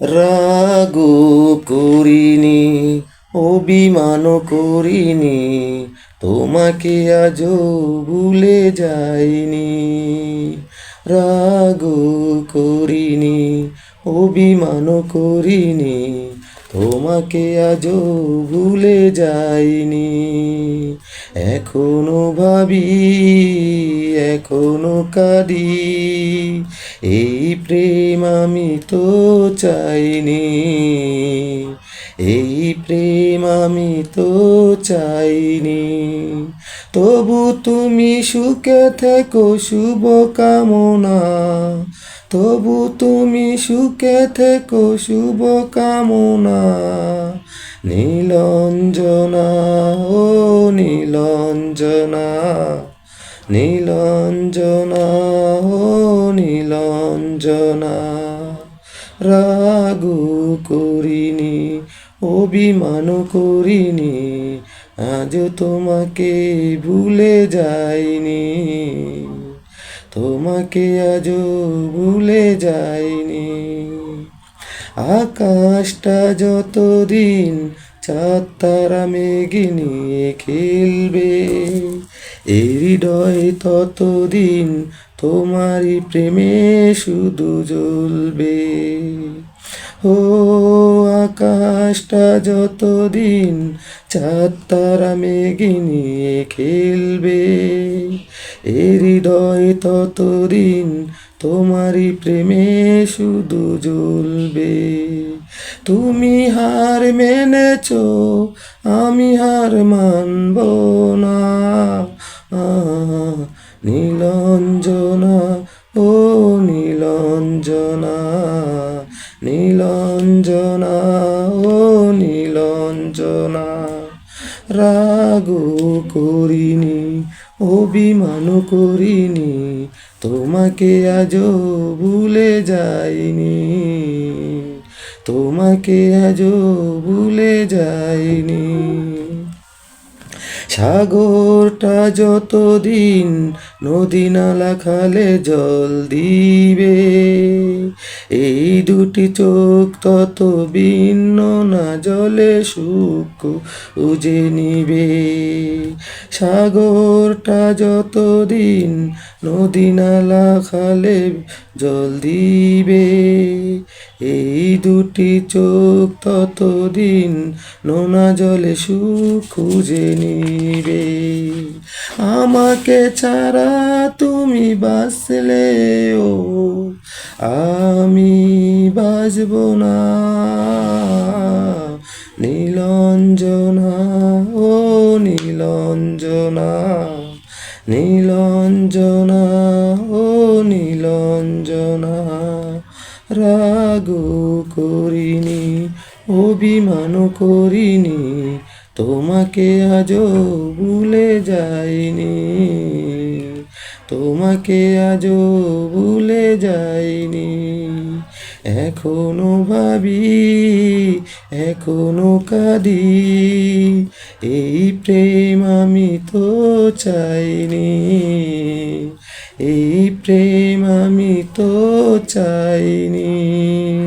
রাগ করিনি অভিমান করিনি, তোমাকে আজও ভুলে যাইনি। রাগ করিনি অভিমান করিনি, তোমাকে আজও ভুলে যাইনি। এখনও ভাবি, এখনও কাঁদি। এই প্রেম আমি তো চাইনি, এই প্রেম আমি তো চাইনি। তবু তুমি সুখে থেকো, শুভ কামনা। তবু তুমি সুখে থেকো, শুভ কামনা। নীলঞ্জনা। নীলঞ্জনা নীলঞ্জনা, ও নীলঞ্জনা। রাগু করিনি, অভিমান করিনি, আজ তোমাকে ভুলে যাইনি। তোমাকে আজও ভুলে যাইনি। আকাশটা যতদিন চাঁদ তারা মেঘে নিয়ে খেলবে। এই হৃদয় ততদিন তোমারই প্রেমে শুধু জ্বলবে। ও আকাশটা যতদিন চাঁদ তারা মেঘে নিয়ে খেলবে, এ হৃদয় ততদিন তোমারই প্রেমে শুধু জ্বলবে। তুমি হার মেনেছ, আমি হার মানব না। নীলাঞ্জনা, ও নীলঞ্জনা নীলঞ্জনা, ও নীলঞ্জনা। রাগু করিনি অভিমান করিনি তোমাকে আজও ভুলে যাইনি। তোমাকে আজও ভুলে যাইনি। সাগরটা যতদিন নদী নালা খালে জল দিবে এই দুটি চোখ তত ভিন্ন না জলে সুখ উজে নিবে সাগরটা যতদিন নদী নালা খালে জল দিবে। এই দুটি চোখ ততদিন নোনা জলে সুখ খুঁজে নিবে। আমাকে ছাড়া তুমি বাঁচলে ও আমি বাজব না। নীলঞ্জনা, ও নীলঞ্জনা নীলঞ্জনা, ও নীলঞ্জনা রাগু করিনি অভিমান করিনি, তোমাকে আজও ভুলে যাইনি। তোমাকে আজও ভুলে যাইনি। এখনও ভাবি, এখনও কাঁদি, এই প্রেম আমি তো চাইনি। এই প্রেম আমি তো চাইনি।